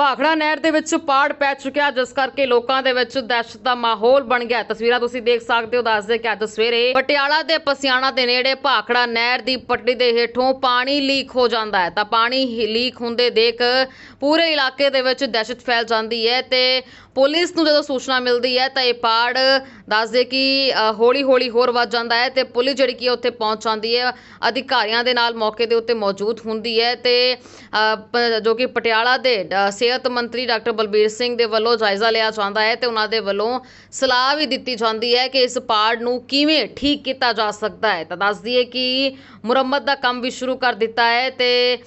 ਭਾਖੜਾ ਨਹਿਰ ਦੇ ਵਿੱਚ ਪਾੜ ਪੈ ਚੁੱਕਿਆ, ਜਿਸ ਕਰਕੇ ਲੋਕਾਂ ਦੇ ਵਿੱਚ ਦਹਿਸ਼ਤ ਦਾ ਮਾਹੌਲ ਬਣ ਗਿਆ। ਤਸਵੀਰਾਂ ਤੁਸੀਂ ਦੇਖ ਸਕਦੇ ਹੋ, ਦੱਸਦੇ ਕਿ ਅੱਜ ਸਵੇਰੇ ਪਟਿਆਲਾ ਦੇ ਪਸਿਆਣਾ ਦੇ ਨੇੜੇ ਭਾਖੜਾ ਨਹਿਰ ਦੀ ਪੱਟੀ ਦੇ ਹੇਠੋਂ ਪਾਣੀ ਲੀਕ ਹੋ ਜਾਂਦਾ ਹੈ। ਤਾਂ ਪਾਣੀ ਲੀਕ ਹੁੰਦੇ ਦੇਖ ਪੂਰੇ ਇਲਾਕੇ ਦੇ ਵਿੱਚ ਦਹਿਸ਼ਤ ਫੈਲ ਜਾਂਦੀ ਹੈ ਤੇ ਪੁਲਿਸ ਨੂੰ ਜਦੋਂ ਸੂਚਨਾ ਮਿਲਦੀ ਹੈ, ਤਾਂ ਇਹ ਪਾੜ ਦੱਸਦੇ ਕਿ ਹੌਲੀ ਹੌਲੀ ਹੋਰ ਵੱਧ ਜਾਂਦਾ ਹੈ ਤੇ ਪੁਲਿਸ ਜਿਹੜੀ ਕੀ ਉੱਥੇ ਪਹੁੰਚ ਜਾਂਦੀ ਹੈ। ਅਧਿਕਾਰੀਆਂ ਦੇ ਨਾਲ ਮੌਕੇ ਦੇ ਉੱਤੇ ਮੌਜੂਦ ਹੁੰਦੀ ਹੈ ਤੇ ਪ- ਜੋ ਕਿ ਪਟਿਆਲਾ ਦੇ ਅ, ਸਿਹਤ ਮੰਤਰੀ ਡਾਕਟਰ ਬਲਬੀਰ ਸਿੰਘ ਦੇ ਵੱਲੋਂ ਜਾਇਜ਼ਾ ਲਿਆ ਜਾਂਦਾ ਹੈ ਤੇ ਉਹਨਾਂ ਦੇ ਵੱਲੋਂ ਸਲਾਹ ਵੀ ਦਿੱਤੀ ਜਾਂਦੀ ਹੈ ਕਿ ਇਸ ਪਾੜ ਨੂੰ ਕਿਵੇਂ ਠੀਕ ਕੀਤਾ ਜਾ ਸਕਦਾ ਹੈ। ਤਾਂ ਦੱਸ ਦਈਏ ਕਿ ਮੁਰੰਮਤ ਦਾ ਕੰਮ ਵੀ ਸ਼ੁਰੂ ਕਰ ਦਿੱਤਾ ਹੈ ਤੇ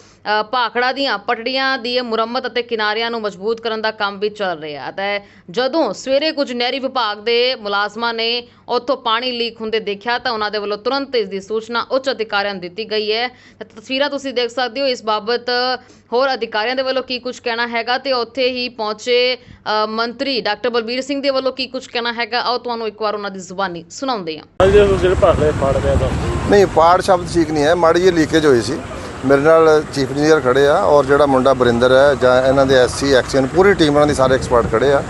ਭਾਖੜਾ ਦੀਆਂ ਪਟੜੀਆਂ ਦੀ ਮੁਰੰਮਤ ਅਤੇ ਕਿਨਾਰਿਆਂ ਨੂੰ ਮਜ਼ਬੂਤ ਕਰਨ ਦਾ ਕੰਮ ਵੀ ਚੱਲ ਰਿਹਾ ਹੈ। ਜਦੋਂ ਸਵੇਰੇ ਕੁਝ ਨਹਿਰੀ ਵਿਭਾਗ ਦੇ ਮੁਲਾਜ਼ਮ ਨੇ ਉੱਥੋਂ ਪਾਣੀ ਲੀਕ ਹੁੰਦੇ ਦੇਖਿਆ ਤਾਂ ਉਹਨਾਂ ਦੇ ਵੱਲੋਂ ਤੁਰੰਤ ਇਸ ਦੀ ਸੂਚਨਾ ਉੱਚ ਅਧਿਕਾਰੀਆਂ ਨੂੰ ਦਿੱਤੀ ਗਈ ਹੈ। ਤਸਵੀਰਾਂ ਤੁਸੀਂ ਦੇਖ ਸਕਦੇ ਹੋ ਇਸ ਬਾਬਤ ਹੋਰ ਅਧਿਕਾਰੀਆਂ ਦੇ ਵੱਲੋਂ ਕੀ ਕੁਝ ਕਹਿਣਾ ਹੈਗਾ ਤੇ ਉੱਥੇ ਹੀ ਪਹੁੰਚੇ ਮੰਤਰੀ ਡਾਕਟਰ ਬਲਬੀਰ ਸਿੰਘ ਦੇ ਵੱਲੋਂ ਕੀ ਕੁਝ ਕਹਿਣਾ ਹੈਗਾ। ਆਓ ਤੁਹਾਨੂੰ ਇੱਕ ਵਾਰ ਉਹਨਾਂ ਦੀ ਜ਼ੁਬਾਨੀ ਸੁਣਾਉਂਦੇ ਹਾਂ। ਜਿਹੜੇ ਨਹੀਂ ਪਾੜ ਸ਼ਬਦ ਠੀਕ ਨਹੀਂ ਹੈ ਮਾੜੀ ਜਿਹੀ ਲੀਕੇਜ ਹੋਈ ਸੀ। ਮੇਰੇ ਨਾਲ ਚੀਫ ਇੰਜੀਨੀਅਰ ਖੜੇ ਆ ਔਰ ਜਿਹੜਾ ਮੁੰਡਾ ਬਰਿੰਦਰ ਹੈ ਜਾਂ ਇਹਨਾਂ ਦੇ ਐਸਸੀ ਐਕਸ਼ਨ ਪੂਰੀ ਟੀਮ ਇਹਨਾਂ ਦੀ ਸਾਰੇ ਐਕਸਪਰਟ ਖੜੇ ਆ।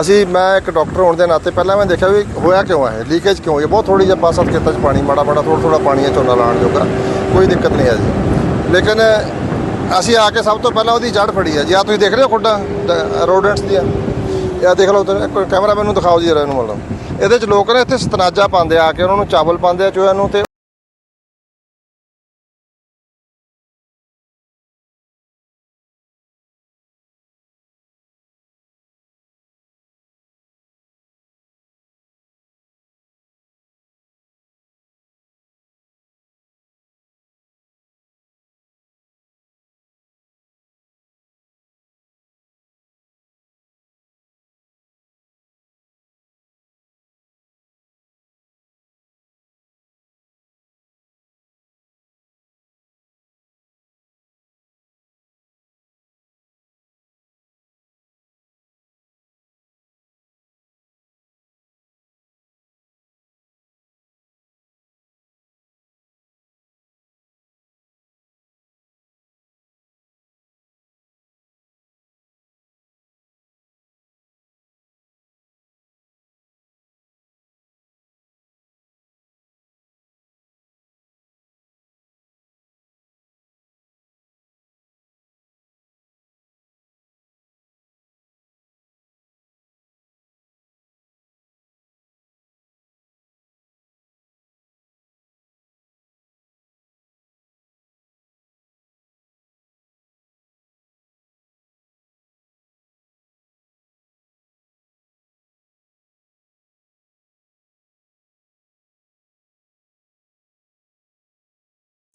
ਅਸੀਂ, ਮੈਂ ਇੱਕ ਡਾਕਟਰ ਹੋਣ ਦੇ ਨਾਤੇ ਪਹਿਲਾਂ ਮੈਂ ਦੇਖਿਆ ਵੀ ਹੋਇਆ ਕਿਉਂ ਹੈ ਲੀਕੇਜ ਕਿਉਂ ਹੋਈ ਹੈ? ਬਹੁਤ ਥੋੜੀ ਜਿਹੀ ਪਾਸਾ ਖੇਤਾਂ 'ਚ ਪਾਣੀ, ਮਾੜਾ ਮਾੜਾ ਥੋੜਾ ਥੋੜਾ ਪਾਣੀ ਹੈ ਝੋਨਾ ਲਾਉਣ ਜੋਗਾ। ਕੋਈ ਦਿੱਕਤ ਨਹੀਂ ਹੈ ਜੀ। ਲੇਕਿਨ ਅਸੀਂ ਆ ਕੇ ਸਭ ਤੋਂ ਪਹਿਲਾਂ ਉਹਦੀ ਜੜ ਫੜੀ ਹੈ ਜੀ। ਆ ਤੁਸੀਂ ਦੇਖ ਰਹੇ ਹੋ ਖੁੱਡਾਂ ਰੋਡੈਂਟਸ ਦੀਆਂ। ਇਹ ਦੇਖ ਲਓ ਇੱਕ ਕੈਮਰਾ ਮੈਨੂੰ ਦਿਖਾਓ ਜੀ ਜਰਾ ਇਹਨੂੰ ਮਤਲਬ। ਇਹਦੇ 'ਚ ਲੋਕ ਨੇ ਇੱਥੇ ਸਤਨਾਜਾ ਪਾਉਂਦੇ ਆ ਕੇ, ਉਹਨਾਂ ਨੂੰ ਚਾਵਲ ਪਾਉਂਦੇ ਆ ਚੋਇਆ ਨੂੰ ਤੇ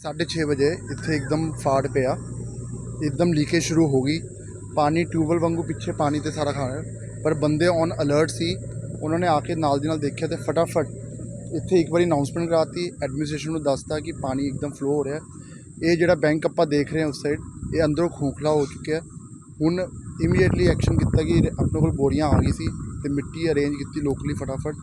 6:30 ਵਜੇ ਇੱਥੇ ਇੱਕਦਮ ਫਾੜ ਪਿਆ ਇੱਕਦਮ ਲੀਕੇਜ ਸ਼ੁਰੂ ਹੋ ਗਈ ਪਾਣੀ ਟਿਊਬਲ ਵਾਂਗੂ ਪਿੱਛੇ ਪਾਣੀ ਤੇ ਸਾਰਾ ਖਾਣਾ ਪਰ ਬੰਦੇ ਔਨ ਅਲਰਟ ਸੀ ਉਹਨਾਂ ਨੇ ਆ ਕੇ ਨਾਲ ਦੀ ਨਾਲ ਦੇਖਿਆ ਤੇ ਫਟਾਫਟ ਇੱਥੇ ਇੱਕ ਵਾਰੀ ਅਨਾਉਂਸਮੈਂਟ ਕਰਾਤੀ ਐਡਮਿਨਿਸਟ੍ਰੇਸ਼ਨ ਨੂੰ ਦੱਸਤਾ ਕਿ ਪਾਣੀ ਇੱਕਦਮ ਫਲੋ ਹੋ ਰਿਹਾ ਇਹ ਜਿਹੜਾ ਬੈਂਕ ਆਪਾਂ ਦੇਖ ਰਹੇ ਹਾਂ ਉਸ ਸਾਈਡ ਇਹ ਅੰਦਰੋਂ ਖੋਖਲਾ ਹੋ ਚੁੱਕਿਆ ਹੁਣ ਇਮੀਡੀਏਟਲੀ ਐਕਸ਼ਨ ਕੀਤਾ ਕਿ ਆਪਣੇ ਕੋਲ ਬੋਰੀਆਂ ਆ ਗਈ ਸੀ ਤੇ ਮਿੱਟੀ ਅਰੇਂਜ ਕੀਤੀ ਲੋਕਲੀ ਫਟਾਫਟ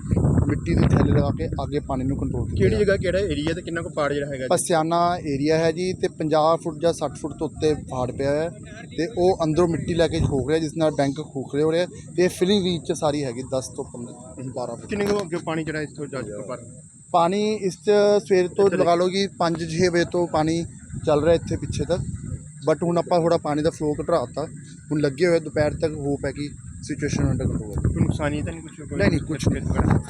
ਮਿੱਟੀ ਦੇ ਥੈਲੇ ਲਗਾ ਕੇ ਅੱਗੇ ਪਾਣੀ ਨੂੰ ਕੰਟਰੋਲ ਕੀਤਾ ਕਿਹੜੀ ਜਗ੍ਹਾ ਕਿਹੜਾ ਏਰੀਆ ਤੇ ਕਿੰਨਾ ਕੁ ਪਾੜ ਜਿਹੜਾ ਹੈਗਾ? ਪਸਿਆਨਾ ਏਰੀਆ ਹੈ ਜੀ ਤੇ 50 ਫੁੱਟ ਜਾਂ 60 ਫੁੱਟ ਤੋਂ ਉੱਤੇ ਫਾੜ ਪਿਆ ਹੈ ਤੇ ਉਹ ਅੰਦਰੋਂ ਮਿੱਟੀ ਲੈ ਕੇ ਖੋਖ ਰਿਹਾ ਜਿਸ ਨਾਲ ਬੈਂਕ ਖੋਖਲੇ ਹੋ ਰਿਹਾ ਤੇ ਫਿਲਿੰਗ ਰੀਚ ਚ ਸਾਰੀ ਹੈਗੀ 10 ਤੋਂ 15 12 ਫੁੱਟ। ਕਿੰਨੇ ਕੁ ਅੱਗੇ ਪਾਣੀ ਜਿਹੜਾ ਇੱਥੋਂ ਜਾ ਚੁੱਕਾ ਪਰ ਪਾਣੀ ਇਸ ਚ ਸਵੇਰ ਤੋਂ ਲਗਾ ਲਓ ਕਿ 5-6 ਵਜੇ ਤੋਂ ਪਾਣੀ ਚੱਲ ਰਿਹਾ ਇੱਥੇ ਪਿੱਛੇ ਤੱਕ। ਬਟ ਹੁਣ ਆਪਾਂ ਥੋੜਾ ਪਾਣੀ ਦਾ ਫਲੋ ਘਟਾਤਾ ਹੁਣ ਲੱਗੇ ਹੋਏ ਦੁਪਹਿਰ ਤੱਕ ਹੋਪ ਹੈ ਕਿ ਸਿਚੁਏਸ਼ਨ ਅੰਡਰ ਕੰਟਰੋਲ ਨੁਕਸਾਨ ਤਾਂ ਨਹੀਂ ਕੁਝ ਨਹੀਂ ਨਹੀਂ ਕੁਝ ਨਹੀਂ।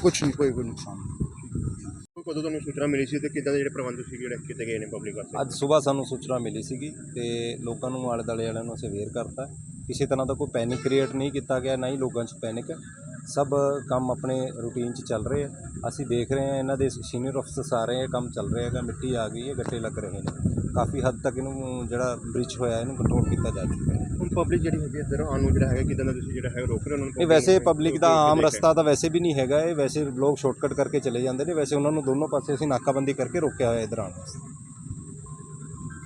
ਕੁਝ ਨਹੀਂ ਕੋਈ ਕੋਈ ਨੁਕਸਾਨ ਨਹੀਂ। ਕਦੋਂ ਤੁਹਾਨੂੰ ਸੂਚਨਾ ਮਿਲੀ ਸੀ ਤੇ ਕਿੱਦਾਂ ਦੇ ਜਿਹੜੇ ਪ੍ਰਬੰਧ ਸੀ ਜਿਹੜੇ ਕੀਤੇ ਗਏ ਨੇ ਪਬਲਿਕ ਵਾਸਤੇ? ਅੱਜ ਸਵੇਰ ਸਾਨੂੰ ਸੂਚਨਾ ਮਿਲੀ ਸੀਗੀ ਤੇ ਲੋਕਾਂ ਨੂੰ ਆਲੇ ਦੁਆਲੇ ਵਾਲਿਆਂ ਨੂੰ ਅਸੀਂ ਅਵੇਅਰ ਕਰਤਾ। ਕਿਸੇ ਤਰ੍ਹਾਂ ਦਾ ਕੋਈ ਪੈਨਿਕ ਕ੍ਰੀਏਟ ਨਹੀਂ ਕੀਤਾ ਗਿਆ ਨਾ ਹੀ ਲੋਕਾਂ 'ਚ ਪੈਨਿਕ ਸਭ ਕੰਮ ਆਪਣੇ ਰੂਟੀਨ 'ਚ ਚੱਲ ਰਹੇ ਆ। ਅਸੀਂ ਦੇਖ ਰਹੇ ਹਾਂ ਇਹਨਾਂ ਦੇ ਸੀਨੀਅਰ ਅਫਸਰਸ ਆ ਰਹੇ ਆ ਕੰਮ ਚੱਲ ਰਿਹਾ ਹੈਗਾ ਮਿੱਟੀ ਆ ਗਈ ਹੈ ਗੱਟੇ ਲੱਗ ਰਹੇ ਨੇ। ਕਾਫੀ ਹੱਦ ਤੱਕ ਇਹਨੂੰ ਜਿਹੜਾ ਬ੍ਰਿਜ ਹੋਇਆ ਇਹਨੂੰ ਕੰਟਰੋਲ ਕੀਤਾ ਜਾ ਚੁੱਕਾ ਹੈ। ਪਬਲਿਕ ਜਿਹੜੀ ਹੈਗੀ ਇੱਧਰ ਆਉਣ ਨੂੰ ਜਿਹੜਾ ਹੈਗਾ ਕਿਦਾਂ ਦਾ ਤੁਸੀਂ ਜਿਹੜਾ ਹੈ ਰੋਕ ਰਹੇ ਹੋ ਉਹਨਾਂ ਨੂੰ ਇਹ ਵੈਸੇ ਪਬਲਿਕ ਦਾ ਆਮ ਰਸਤਾ ਤਾਂ ਵੈਸੇ ਵੀ ਨਹੀਂ ਹੈਗਾ ਇਹ। ਵੈਸੇ ਲੋਕ ਸ਼ਾਰਟਕਟ ਕਰਕੇ ਚਲੇ ਜਾਂਦੇ ਨੇ। ਵੈਸੇ ਉਹਨਾਂ ਨੂੰ ਦੋਨੋਂ ਪਾਸੇ ਅਸੀਂ ਨਾਕਾਬੰਦੀ ਕਰਕੇ ਰੋਕਿਆ ਹੋਇਆ ਇਧਰ ਆਉਣ ਵਾਸਤੇ।